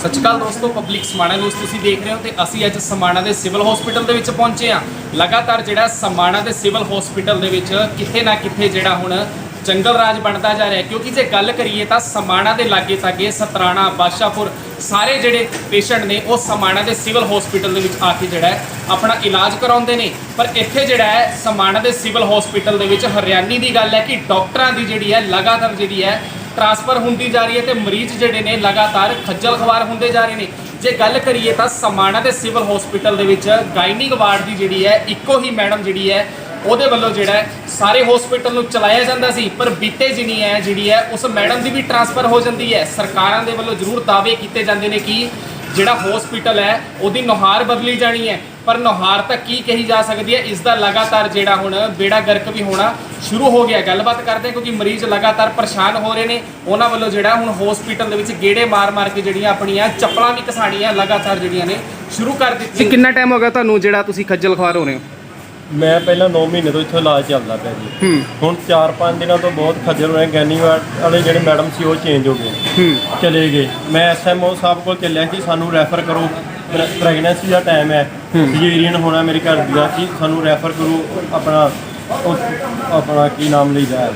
ਸਤਿ ਸ਼੍ਰੀ ਅਕਾਲ ਦੋਸਤੋ public Samana news ਤੁਸੀਂ ਦੇਖ ਰਹੇ ਹੋ ਤੇ ਅਸੀਂ ਅੱਜ ਸਮਾਣਾ ਦੇ ਸਿਵਲ ਹਸਪੀਟਲ ਦੇ ਵਿੱਚ ਪਹੁੰਚੇ ਹਾਂ। ਲਗਾਤਾਰ ਜਿਹੜਾ ਸਮਾਣਾ ਦੇ ਸਿਵਲ ਹਸਪੀਟਲ ਦੇ ਵਿੱਚ ਕਿਤੇ ਨਾ ਕਿਤੇ ਜਿਹੜਾ ਹੁਣ ਜੰਗਲ ਰਾਜ ਬਣਦਾ ਜਾ ਰਿਹਾ। ਕਿਉਂਕਿ ਜੇ ਗੱਲ ਕਰੀਏ ਤਾਂ ਸਮਾਣਾ ਦੇ ਲਾਗੇ ਤਾਗੇ ਸਤਰਾਣਾ, ਬਾਦਸ਼ਾਹਪੁਰ ਸਾਰੇ ਜਿਹੜੇ ਪੇਸ਼ੈਂਟ ਨੇ, ਉਹ ਸਮਾਣਾ ਦੇ ਸਿਵਲ ਹਸਪੀਟਲ ਦੇ ਵਿੱਚ ਆ ਕੇ ਜਿਹੜਾ ਆਪਣਾ ਇਲਾਜ ਕਰਾਉਂਦੇ ਨੇ। ਪਰ ਇੱਥੇ ਜਿਹੜਾ ਹੈ ਸਮਾਣਾ ਦੇ ਸਿਵਲ ਹਸਪੀਟਲ ਦੇ ਵਿੱਚ ਹਰਿਆਣੀ ਦੀ ਗੱਲ ਹੈ ਕਿ ਡਾਕਟਰਾਂ ਦੀ ਜਿਹੜੀ ਹੈ ਲਗਾਤਾਰ ਜਿਹੜੀ ਹੈ ਟ੍ਰਾਂਸਫਰ ਹੁੰਦੀ ਜਾ ਰਹੀ ਹੈ ਤੇ ਮਰੀਜ਼ ਜਿਹੜੇ ਨੇ ਲਗਾਤਾਰ ਖੱਜਲ ਖਵਾਰ ਹੁੰਦੇ ਜਾ ਰਹੇ ਨੇ। ਜੇ ਗੱਲ ਕਰੀਏ ਤਾਂ ਸਮਾਣਾ ਦੇ ਸਿਵਲ ਹਸਪੀਟਲ ਦੇ ਵਿੱਚ ਗਾਇਨਿਕ ਵਾਰਡ ਦੀ ਜਿਹੜੀ ਹੈ, ਇੱਕੋ ਹੀ ਮੈਡਮ ਜਿਹੜੀ ਹੈ, ਉਹਦੇ ਵੱਲੋਂ ਜਿਹੜਾ ਸਾਰੇ ਹਸਪੀਟਲ ਨੂੰ ਚਲਾਇਆ ਜਾਂਦਾ ਸੀ, ਪਰ ਬੀਤੇ ਜਿਨੀ ਹੈ, ਜਿਹੜੀ ਹੈ, ਉਸ ਮੈਡਮ ਦੀ ਵੀ ਟ੍ਰਾਂਸਫਰ ਹੋ ਜਾਂਦੀ ਹੈ। ਸਰਕਾਰਾਂ ਦੇ ਵੱਲੋਂ ਜ਼ਰੂਰ ਦਾਅਵੇ ਕੀਤੇ ਜਾਂਦੇ ਨੇ ਕਿ ਜਿਹੜਾ ਹਸਪੀਟਲ ਹੈ, ਉਹਦੀ ਨੁਹਾਰ ਬਦਲੀ ਜਾਣੀ ਹੈ। ਪਰ ਨੁਹਾਰ ਤਾਂ ਕੀ ਕਹੀ ਜਾ ਸਕਦੀ ਹੈ? ਇਸ ਦਾ ਲਗਾਤਾਰ ਜਿਹੜਾ ਹੁਣ ਬੇੜਾ ਗਰਕ ਵੀ ਹੋਣਾ ਸ਼ੁਰੂ ਹੋ ਗਿਆ ਗੱਲਬਾਤ ਕਰਦੇ ਹਾਂ ਕਿਉਂਕਿ ਮਰੀਜ਼ ਲਗਾਤਾਰ ਪਰੇਸ਼ਾਨ ਹੋ ਰਹੇ ਨੇ। ਉਹਨਾਂ ਵੱਲੋਂ ਜਿਹੜਾ ਹੁਣ ਹਸਪੀਟਲ ਦੇ ਵਿੱਚ ਗੇੜੇ ਮਾਰ-ਮਾਰ ਕੇ ਜਿਹੜੀਆਂ ਆਪਣੀਆਂ ਚੱਪਲਾਂ ਵੀ ਕਸਾਣੀਆਂ ਲਗਾਤਾਰ ਜਿਹੜੀਆਂ ਨੇ ਸ਼ੁਰੂ ਕਰ ਦਿੱਤੀ ਕਿੰਨਾ ਟਾਈਮ ਹੋ ਗਿਆ ਤੁਹਾਨੂੰ ਜਿਹੜਾ ਤੁਸੀਂ ਖੱਜਲ ਖਵਾਰ ਹੋ ਰਹੇ ਹੋ? ਮੈਂ ਪਹਿਲਾਂ 9 ਮਹੀਨੇ ਤੋਂ ਇੱਥੋਂ ਇਲਾਜ ਚੱਲਦਾ ਪਿਆ ਜੀ। ਹੁਣ 4-5 ਦਿਨਾਂ ਤੋਂ ਬਹੁਤ ਖੱਜਲ ਹੋਏ ਗੈਨੀਵਾਲ ਵਾਲੇ ਜਿਹੜੇ ਮੈਡਮ ਸੀ ਉਹ ਚੇਂਜ ਹੋ ਗਏ। ਹੂੰ। ਚਲੇ ਗਏ। ਮੈਂ ਐਸਐਮਓ ਸਾਹਿਬ ਕੋਲ ਚੱਲਿਆ ਕਿ ਸਾਨੂੰ ਰੈਫਰ ਕਰੋ। ਪ੍ਰੈਗਨੈਂਸੀ ਦਾ ਟਾਈਮ ਹੈ। ਸਿਜੇਰੀਅਨ ਹੋਣਾ ਮੇਰੇ ਘਰ ਦੀ ਕਿ ਸਾਨੂੰ ਰੈਫਰ ਕਰੋ ਆਪਣਾ ਉਹ- ਆਪਣਾ ਕੀ ਨਾਮ ਲਈਦਾ ਹੈ?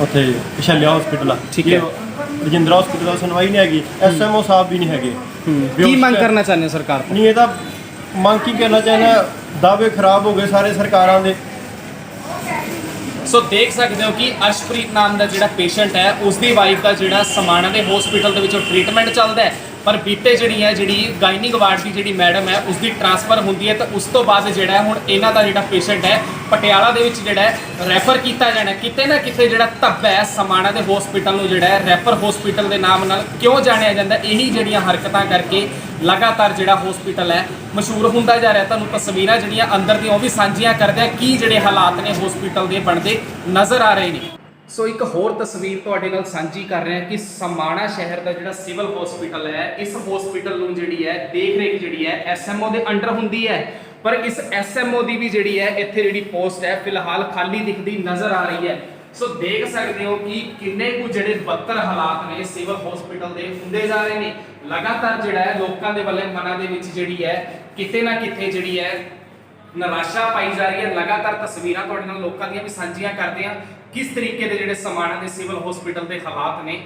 ਉੱਥੇ ਛੱਲਿਆ ਹਸਪੀਟਲ ਠੀਕ ਹੈ। ਰਜਿੰਦਰਾ ਹਸਪੀਟਲ ਦਾ ਸੁਣਵਾਈ ਨਹੀਂ ਹੈਗੀ। ਐਸਐਮਓ ਸਾਹਿਬ ਵੀ ਨਹੀਂ ਹੈਗੇ। ਕੀ ਮੰਗ ਕਰਨਾ ਚਾਹੁੰਦੇ ਹੋ ਸਰਕਾਰ ਤੋਂ? ਨਹੀਂ ਇਹ ਤਾਂ ਮੰਗ ਕੀ ਕਰਨਾ ਚਾਹੁੰਦਾ ਦਾਅਵੇ ਖਰਾਬ ਹੋ ਗਏ ਸਾਰੇ ਸਰਕਾਰਾਂ ਦੇ। ਸੋ ਦੇਖ ਸਕਦੇ ਹੋ ਕਿ ਅਸ਼ਪ੍ਰੀਤ ਨਾਮ ਦਾ ਜਿਹੜਾ ਪੇਸ਼ੈਂਟ ਹੈ ਉਸ ਦੀ ਵਾਈਫ ਦਾ ਜਿਹੜਾ ਸਮਾਣਾ ਦੇ ਹਸਪੀਟਲ ਦੇ ਵਿੱਚੋਂ ਟ੍ਰੀਟਮੈਂਟ ਚੱਲਦਾ ਹੈ। ਪਰ ਬੀਤੇ ਜਿਹੜੀ ਹੈ, ਜਿਹੜੀ ਗਾਇਨਿਕ ਵਾਰਡ ਦੀ ਜਿਹੜੀ ਮੈਡਮ ਹੈ ਉਸ ਦੀ ਟ੍ਰਾਂਸਫਰ ਹੁੰਦੀ ਹੈ ਤਾਂ ਉਸ ਤੋਂ ਬਾਅਦ ਜਿਹੜਾ ਹੈ, ਹੁਣ ਇਹਨਾਂ ਦਾ ਜਿਹੜਾ ਪੇਸ਼ੈਂਟ ਹੈ, ਪਟਿਆਲਾ ਦੇ ਵਿੱਚ ਜਿਹੜਾ ਹੈ ਰੈਫਰ ਕੀਤਾ ਜਾਣਾ ਕਿਤੇ ਨਾ ਕਿਤੇ ਜਿਹੜਾ ਧੱਬਾ ਹੈ, ਸਮਾਣਾ ਦੇ ਹਸਪੀਟਲ ਨੂੰ ਜਿਹੜਾ ਹੈ ਰੈਫਰ ਹਸਪੀਟਲ ਦੇ ਨਾਮ ਨਾਲ ਕਿਉਂ ਜਾਣਿਆ ਜਾਂਦਾ? ਇਹੀ ਜਿਹੜੀਆਂ ਹਰਕਤਾਂ ਕਰਕੇ ਲਗਾਤਾਰ ਜਿਹੜਾ ਹਸਪੀਟਲ ਹੈ, ਮਸ਼ਹੂਰ ਹੁੰਦਾ ਜਾ ਰਿਹਾ। ਤੁਹਾਨੂੰ ਤਸਵੀਰਾਂ ਜਿਹੜੀਆਂ ਅੰਦਰ ਦੀਆਂ ਉਹ ਵੀ ਸਾਂਝੀਆਂ ਕਰਦੇ ਆ ਕੀ ਜਿਹੜੇ ਹਾਲਾਤ ਨੇ ਹਸਪੀਟਲ ਦੇ ਬਣਦੇ ਨਜ਼ਰ ਆ ਰਹੇ ਨੇ। ਸੋ ਇੱਕ ਹੋਰ ਤਸਵੀਰ ਤੁਹਾਡੇ ਨਾਲ ਸਾਂਝੀ ਕਰ ਰਿਹਾ ਕਿ ਸਮਾਣਾ ਸ਼ਹਿਰ ਦਾ ਜਿਹੜਾ ਸਿਵਲ ਹਸਪੀਟਲ ਹੈ, ਇਸ ਹਸਪੀਟਲ ਨੂੰ ਜਿਹੜੀ ਹੈ ਦੇਖ ਰੇਖ ਜਿਹੜੀ ਹੈ ਐਸਐਮਓ ਦੇ ਅੰਡਰ ਹੁੰਦੀ ਹੈ। ਪਰ ਇਸ ਐਸਐਮਓ ਦੀ ਵੀ ਜਿਹੜੀ ਹੈ, ਇੱਥੇ ਜਿਹੜੀ ਪੋਸਟ ਹੈ, ਫਿਲਹਾਲ ਖਾਲੀ ਦਿਖਦੀ ਨਜ਼ਰ ਆ ਰਹੀ ਹੈ। ਸੋ ਦੇਖ ਸਕਦੇ ਹੋ ਕਿ ਕਿੰਨੇ ਕੁ ਜਿਹੜੇ ਬੱਤਰ ਹਾਲਾਤ ਨੇ ਸਿਵਲ ਹਸਪੀਟਲ ਦੇ, ਹੁੰਦੇ ਜਾ ਰਹੇ ਨੇ। ਲਗਾਤਾਰ ਜਿਹੜਾ ਹੈ, ਲੋਕਾਂ ਦੇ ਵੱਲੇ ਮਨਾਂ ਦੇ ਵਿੱਚ ਜਿਹੜੀ ਹੈ, ਕਿਤੇ ਨਾ ਕਿਤੇ ਜਿਹੜੀ ਹੈ ਨਿਰਾਸ਼ਾ ਪਾਈ ਜਾ ਰਹੀ ਹੈ, ਲਗਾਤਾਰ ਤਸਵੀਰਾਂ ਤੁਹਾਡੇ ਨਾਲ ਲੋਕਾਂ ਦੀਆਂ ਵੀ ਸਾਂਝੀਆਂ ਕਰਦੇ ਆ ਕਿਸ ਤਰੀਕੇ ਦੇ ਜਿਹੜੇ ਸਮਾਣਾ ਦੇ ਸਿਵਲ ਹਸਪੀਟਲ ਦੇ ਹਾਲਾਤ ਨੇ,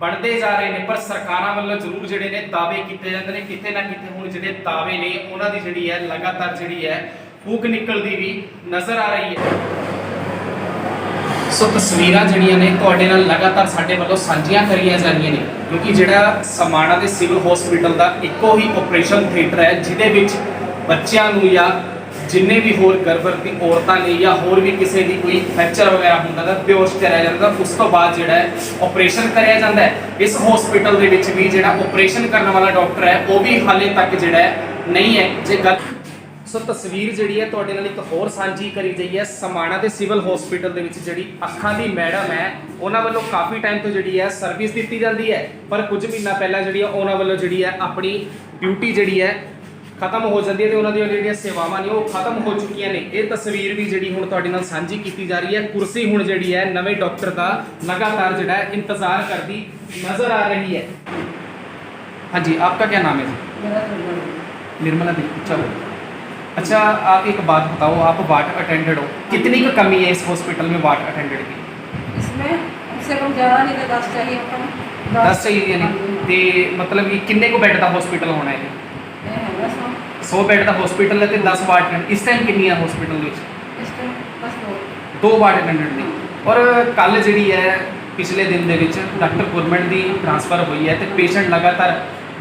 ਬਣਦੇ ਜਾ ਰਹੇ ਨੇ, ਪਰ ਸਰਕਾਰਾਂ ਵੱਲੋਂ ਜ਼ਰੂਰ ਜਿਹੜੇ ਨੇ ਦਾਅਵੇ ਕੀਤੇ ਜਾਂਦੇ ਨੇ, ਕਿਤੇ ਨਾ ਕਿਤੇ ਹੁਣ ਜਿਹੜੇ ਦਾਅਵੇ ਨੇ, ਉਹਨਾਂ ਦੀ ਜਿਹੜੀ ਹੈ, ਲਗਾਤਾਰ ਜਿਹੜੀ ਹੈ, ਫੂਕ ਨਿਕਲਦੀ ਵੀ ਨਜ਼ਰ ਆ ਰਹੀ ਹੈ। ਸੋ ਤਸਵੀਰਾਂ ਜਿਹੜੀਆਂ ਨੇ ਤੁਹਾਡੇ ਨਾਲ ਲਗਾਤਾਰ ਸਾਡੇ ਵੱਲੋਂ ਸਾਂਝੀਆਂ ਕਰੀਆਂ ਜਾ ਰਹੀਆਂ ਨੇ, ਕਿਉਂਕਿ ਜਿਹੜਾ ਸਮਾਣਾ ਦੇ ਸਿਵਲ ਹਸਪੀਟਲ ਦਾ ਇੱਕੋ ਹੀ ਆਪਰੇਸ਼ਨ ਥੀਏਟਰ ਹੈ, ਜਿਹਦੇ ਵਿੱਚ ਬੱਚਿਆਂ ਨੂੰ ਜਾਂ ਜਿੰਨੇ ਵੀ ਹੋਰ ਗਰਭਵਤੀ ਔਰਤਾਂ ਨੇ ਜਾਂ ਹੋਰ ਵੀ ਕਿਸੇ ਦੀ ਕੋਈ ਫ੍ਰੈਕਚਰ ਵਗੈਰਾ ਹੁੰਦਾ ਤਾਂ ਬੇਹੋਸ਼ ਕਰਿਆ ਜਾਂਦਾ ਉਸ ਤੋਂ ਬਾਅਦ ਜਿਹੜਾ ਹੈ ਆਪਰੇਸ਼ਨ ਕਰਿਆ ਜਾਂਦਾ ਹੈ। ਇਸ ਹਸਪੀਟਲ ਦੇ ਵਿੱਚ ਵੀ ਜਿਹੜਾ ਆਪਰੇਸ਼ਨ ਕਰਨ ਵਾਲਾ ਡਾਕਟਰ ਹੈ, ਉਹ ਵੀ ਹਾਲੇ ਤੱਕ ਜਿਹੜਾ ਹੈ ਨਹੀਂ ਹੈ। ਜੇ ਗੱਲ ਸੋ ਤਸਵੀਰ ਜਿਹੜੀ ਹੈ ਤੁਹਾਡੇ ਨਾਲ ਇੱਕ ਹੋਰ ਸਾਂਝੀ ਕਰੀ ਗਈ ਹੈ। ਸਮਾਣਾ ਦੇ ਸਿਵਲ ਹਸਪੀਟਲ ਦੇ ਵਿੱਚ ਜਿਹੜੀ ਅੱਖਾਂ ਦੀ ਮੈਡਮ ਹੈ, ਉਹਨਾਂ ਵੱਲੋਂ ਕਾਫੀ ਟਾਈਮ ਤੋਂ ਜਿਹੜੀ ਹੈ ਸਰਵਿਸ ਦਿੱਤੀ ਜਾਂਦੀ ਹੈ। ਪਰ ਕੁਝ ਮਹੀਨਾ ਪਹਿਲਾਂ ਜਿਹੜੀ ਹੈ, ਉਹਨਾਂ ਵੱਲੋਂ ਜਿਹੜੀ ਹੈ ਆਪਣੀ ਡਿਊਟੀ ਜਿਹੜੀ ਹੈ ਖਤਮ ਹੋ ਜਾਂਦੀ ਹੈ ਤੇ ਉਹਨਾਂ ਦੀਆਂ ਜਿਹੜੀਆਂ ਸੇਵਾਵਾਂ ਨੇ ਉਹ ਖਤਮ ਹੋ ਚੁੱਕੀਆਂ ਨੇ ਇਹ ਤਸਵੀਰ ਵੀ ਜਿਹੜੀ ਹੁਣ ਤੁਹਾਡੇ ਨਾਲ ਸਾਂਝੀ ਕੀਤੀ ਜਾ ਰਹੀ ਹੈ ਕੁਰਸੀ ਹੁਣ ਜਿਹੜੀ ਹੈ ਨਵੇਂ ਡਾਕਟਰ ਦਾ ਲਗਾਤਾਰ ਜਿਹੜਾ ਹੈ ਇੰਤਜ਼ਾਰ ਕਰਦੀ ਨਜ਼ਰ ਆ ਰਹੀ ਹੈ ਹਾਂਜੀ ਆਪਕਾ ਕੀ ਨਾਮ ਹੈ निर्मला देवी चलो अच्छा आप एक बात बताओ आप वार्ड अटेंडेंट हो कितनी का कमी है इस हॉस्पिटल में वार्ड अटेंडेंट की इसमें कम से कम ज़्यादा नहीं तो दस चाहिए अपन दस चाहिए यानी ते मतलब कि किन्ने को बेड का हॉस्पिटल होना है ये है बस हम 100 ਬੈੱਡ ਦਾ ਹਸਪੀਟਲ ਹੈ ਤੇ 10 ਵਾਰਡ ਨੇ ਇਸ ਟਾਈਮ ਕਿੰਨੀਆਂ ਹਸਪੀਟਲ ਵਿੱਚ ਇਸ ਟਾਈਮ ਬਸ ਦੋ। ਦੋ ਵਾਰਡ ਅਟੈਂਡੈਂਟ ਨੇ। ਔਰ ਕੱਲ ਜਿਹੜੀ ਹੈ ਪਿਛਲੇ ਦਿਨ ਦੇ ਵਿੱਚ ਡਾਕਟਰ ਗੁਰਮਨ ਦੀ ਟ੍ਰਾਂਸਫਰ ਹੋਈ ਹੈ ਤੇ ਪੇਸ਼ੈਂਟ ਲਗਾਤਾਰ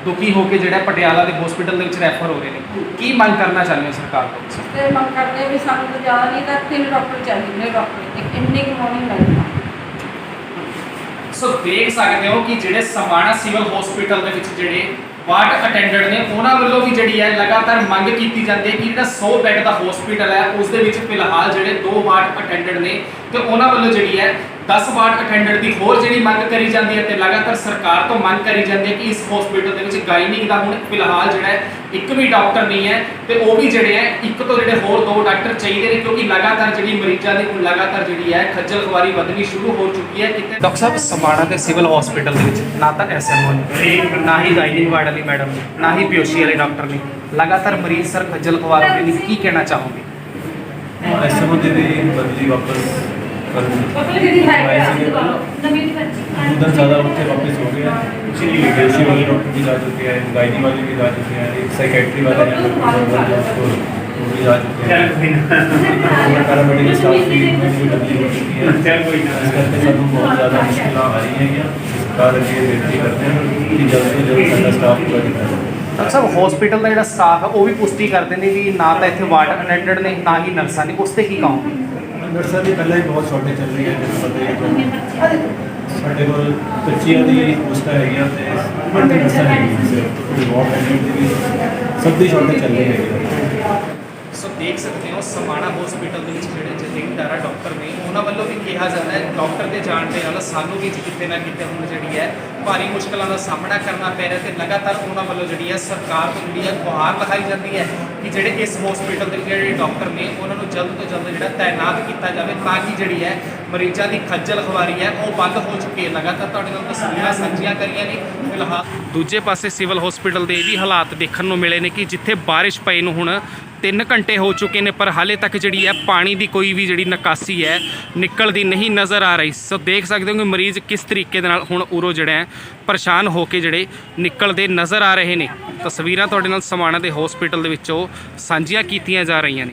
ਦੁਖੀ ਹੋ ਕੇ ਜਿਹੜਾ ਪਟਿਆਲਾ ਦੇ ਹਸਪੀਟਲ ਦੇ ਵਿੱਚ ਰੈਫਰ ਹੋ ਰਹੇ ਨੇ। ਕੀ ਮੰਗ ਕਰਨਾ ਚਾਹੁੰਦੇ ਹੋ ਸਰਕਾਰ ਤੋਂ? ਤੇ ਮੰਗ ਕਰਦੇ ਵੀ ਸਾਨੂੰ ਜ਼ਿਆਦਾ ਨਹੀਂ ਤਾਂ ਤਿੰਨ ਡਾਕਟਰ ਚਾਹੀਦੇ ਨੇ ਡਾਕਟਰ ਇੱਕ ਇੰਨੇ ਕੁ ਮੋਰਨਿੰਗ ਲੱਗਦਾ ਸੋ ਦੇਖ ਸਕਦੇ ਹੋ ਕਿ ਜਿਹੜੇ ਸਮਾਣਾ ਸਿਵਲ ਹਸਪੀਟਲ ਦੇ ਵਿੱਚ ਜਿਹੜੇ ਵਾਰਡ ਅਟੈਂਡੈਂਟ ਨੇ, ਉਹਨਾਂ ਵੱਲੋਂ ਵੀ ਜਿਹੜੀ ਹੈ ਲਗਾਤਾਰ ਮੰਗ ਕੀਤੀ ਜਾਂਦੀ ਹੈ ਕਿ ਜਿਹੜਾ 100 ਬੈੱਡ ਦਾ ਹਸਪੀਟਲ ਹੈ, ਉਸ ਦੇ ਵਿੱਚ ਫਿਲਹਾਲ ਜਿਹੜੇ ਦੋ ਵਾਰਡ ਅਟੈਂਡੈਂਟ ਨੇ ਤੇ ਉਹਨਾਂ ਵੱਲੋਂ ਜਿਹੜੀ ਹੈ 10 ਵਾਰਡ ਅਟੈਂਡੈਂਟ ਦੀ ਹੋਰ ਜਿਹੜੀ ਮੰਗ ਕਰੀ ਜਾਂਦੀ ਹੈ ਤੇ ਲਗਾਤਾਰ ਸਰਕਾਰ ਤੋਂ ਮੰਗ ਕਰੀ ਜਾਂਦੀ ਹੈ ਕਿ ਇਸ ਹਸਪੀਟਲ ਦੇ ਵਿੱਚ ਗਾਇਨਿਕ ਦਾ ਹੁਣ ਫਿਲਹਾਲ ਜਿਹੜਾ ਹੈ ਇੱਕ ਵੀ ਡਾਕਟਰ ਨਹੀਂ ਹੈ ਤੇ ਉਹ ਵੀ ਜਿਹੜੇ ਹੈ ਇੱਕ ਤੋਂ ਜਿਹੜੇ ਹੋਰ ਦੋ ਡਾਕਟਰ ਚਾਹੀਦੇ ਨੇ ਕਿਉਂਕਿ ਲਗਾਤਾਰ ਜਿਹੜੀ ਮਰੀਜ਼ਾਂ ਦੀ ਹੁਣ ਲਗਾਤਾਰ ਜਿਹੜੀ ਹੈ ਖੱਜਲ ਖੁਆਰੀ ਵਧਣੀ ਸ਼ੁਰੂ ਹੋ ਚੁੱਕੀ ਹੈ ਕਿਤੇ ਡਾਕਟਰ ਸਾਹਿਬ ਸਮਾਣਾ ਦੇ ਸਿਵਲ ਹਸਪੀਟਲ ਦੇ ਵਿੱਚ ਨਾ ਤਾਂ ਐਸਐਮਓ ਨੇ ਨਾ ਹੀ ਗਾਇਨਿਕ ਵਾਰਡ ਵਾਲੀ ਮੈਡਮ ਨੇ ਨਾ ਹੀ ਪੀਓਸੀ ਵਾਲੇ ਡਾਕਟਰ ਨੇ ਲਗਾਤਾਰ ਮਰੀਜ਼ ਸਰ ਖੱਜਲ ਖੁਆਰ ਹੋ ਰਹੇ ਨੇ ਕੀ ਕਹਿਣਾ ਚਾਹੋਗੇ? ਐਸਐਮਓ ਦੀ ਵੀ ਬਦਲੀ ਵਾਪਸ ਪਰ उधर ज़्यादा उठ के वापस हो गया कुछ नहीं लेके उसी वाले डॉक्टर भी जा चुके हैं गायनी वाले भी जा चुके हैं एक साइकेट्री वाले हैं वो भी जा चुके हैं पैरामेडिकल स्टाफ की भी बदली हो चुकी है इस करके सबको बहुत ज़्यादा मुश्किल आ रही हैं क्या कारण ये बेनती करते हैं कि जल्द से जल्द सारा स्टाफ पूरा किया जाए ਡਾਕਟਰ ਸਾਹਿਬ ਹਸਪੀਟਲ ਦਾ ਜਿਹੜਾ ਸਟਾਫ ਹੈ ਉਹ ਵੀ ਪੁਸ਼ਟੀ ਕਰਦੇ ਨੇ ਵੀ ਨਾ ਤਾਂ ਇੱਥੇ ਵਾਰਡ ਅਟੈਂਡੈਂਟ ਨੇ ਨਾ ਹੀ ਨਰਸਾਂ ਨੇ ਉਸ ਤੇ ਕੀ ਕਹੋਗੇ ਨਰਸਾਂ ਦੀ ਪਹਿਲਾਂ ਹੀ ਬਹੁਤ ਸ਼ਾਰਟੇਜ ਚੱਲ ਰਹੀ ਹੈ ਜਿਵੇਂ ਪਤਾ ਸਾਡੇ ਕੋਲ ਬੱਚਿਆਂ ਦੀ ਪੋਸਟਾਂ ਹੈਗੀਆਂ ਤੇ ਮਲਟੀ ਨਰਸਾਂ ਹੈਗੀਆਂ ਸਿਰਫ ਬਹੁਤ ਦੀ ਸਭ ਦੀ ਸ਼ਾਰਟੇਜ ਚੱਲ ਰਹੀ ਹੈ। ਸੋ ਦੇਖ ਸਕਦੇ ਹੋ, ਸਮਾਣਾ ਹਸਪੀਟਲ ਦੇ ਵਿੱਚ ਜਿਹੜੇ ਜਥੇਦਾਰਾ ਡਾਕਟਰ ਨੇ, ਉਹਨਾਂ ਵੱਲੋਂ ਵੀ ਕਿਹਾ ਜਾਂਦਾ ਹੈ ਡਾਕਟਰ ਦੇ ਜਾਣ ਦੇ ਨਾਲ ਸਾਨੂੰ ਵੀ ਕਿਤੇ ਨਾ ਕਿਤੇ ਹੁਣ ਜਿਹੜੀ ਹੈ ਭਾਰੀ ਮੁਸ਼ਕਲਾਂ ਦਾ ਸਾਹਮਣਾ ਕਰਨਾ ਪੈ ਰਿਹਾ ਤੇ ਲਗਾਤਾਰ ਉਹਨਾਂ ਵੱਲੋਂ ਜਿਹੜੀ ਹੈ ਸਰਕਾਰ ਤੋਂ ਜਿਹੜੀ ਹੈ ਗੁਹਾਰ ਲਗਾਈ ਜਾਂਦੀ ਹੈ। ਕਿ ਜਿਹੜੇ ਇਸ ਹਸਪੀਟਲ ਦੇ ਜਿਹੜੇ ਡਾਕਟਰ ਨੇ, ਉਹਨਾਂ ਨੂੰ ਜਲਦ ਤੋਂ ਜਲਦ ਜਿਹੜਾ ਤਾਇਨਾਤ ਕੀਤਾ ਜਾਵੇ ਤਾਂ ਕਿ ਜਿਹੜੀ ਹੈ ਮਰੀਜ਼ਾਂ ਦੀ ਖੱਜਲ ਖਵਾਰੀ ਹੈ, ਉਹ ਬੰਦ ਹੋ ਚੁੱਕੀ ਹੈ। ਲਗਾਤਾਰ ਤੁਹਾਡੇ ਨਾਲ ਤਸਵੀਰਾਂ ਸਾਂਝੀਆਂ ਕਰੀਆਂ ਨੇ, ਫਿਲਹਾਲ। ਦੂਜੇ ਪਾਸੇ ਸਿਵਲ ਹਸਪੀਟਲ ਦੇ ਇਹ ਵੀ ਹਾਲਾਤ ਦੇਖਣ ਨੂੰ ਮਿਲੇ ਨੇ ਕਿ ਜਿੱਥੇ ਬਾਰਿਸ਼ ਪਈ ਨੂੰ ਹੁਣ 3 ਘੰਟੇ ਹੋ ਚੁੱਕੇ ਨੇ, ਪਰ ਹਾਲੇ ਤੱਕ ਜਿਹੜੀ ਹੈ ਪਾਣੀ ਦੀ ਕੋਈ ਵੀ ਜਿਹੜੀ ਨਿਕਾਸੀ ਹੈ, ਨਿਕਲਦੀ ਨਹੀਂ ਨਜ਼ਰ ਆ ਰਹੀ। ਸੋ ਦੇਖ ਸਕਦੇ ਹੋ ਕਿ ਮਰੀਜ਼ ਕਿਸ ਤਰੀਕੇ ਦੇ ਨਾਲ ਹੁਣ ਉਰੋ ਜਿਹੜਾ ਹੈ, ਪਰੇਸ਼ਾਨ ਹੋ ਕੇ ਜਿਹੜੇ ਨਿਕਲਦੇ ਨਜ਼ਰ ਆ ਰਹੇ ਨੇ। ਤਸਵੀਰਾਂ ਤੁਹਾਡੇ ਨਾਲ ਸਮਾਣਾ ਦੇ ਹਸਪੀਟਲ ਦੇ ਵਿੱਚੋਂ ਸਾਂਝੀਆਂ ਕੀਤੀਆਂ ਜਾ ਰਹੀਆਂ ਨੇ।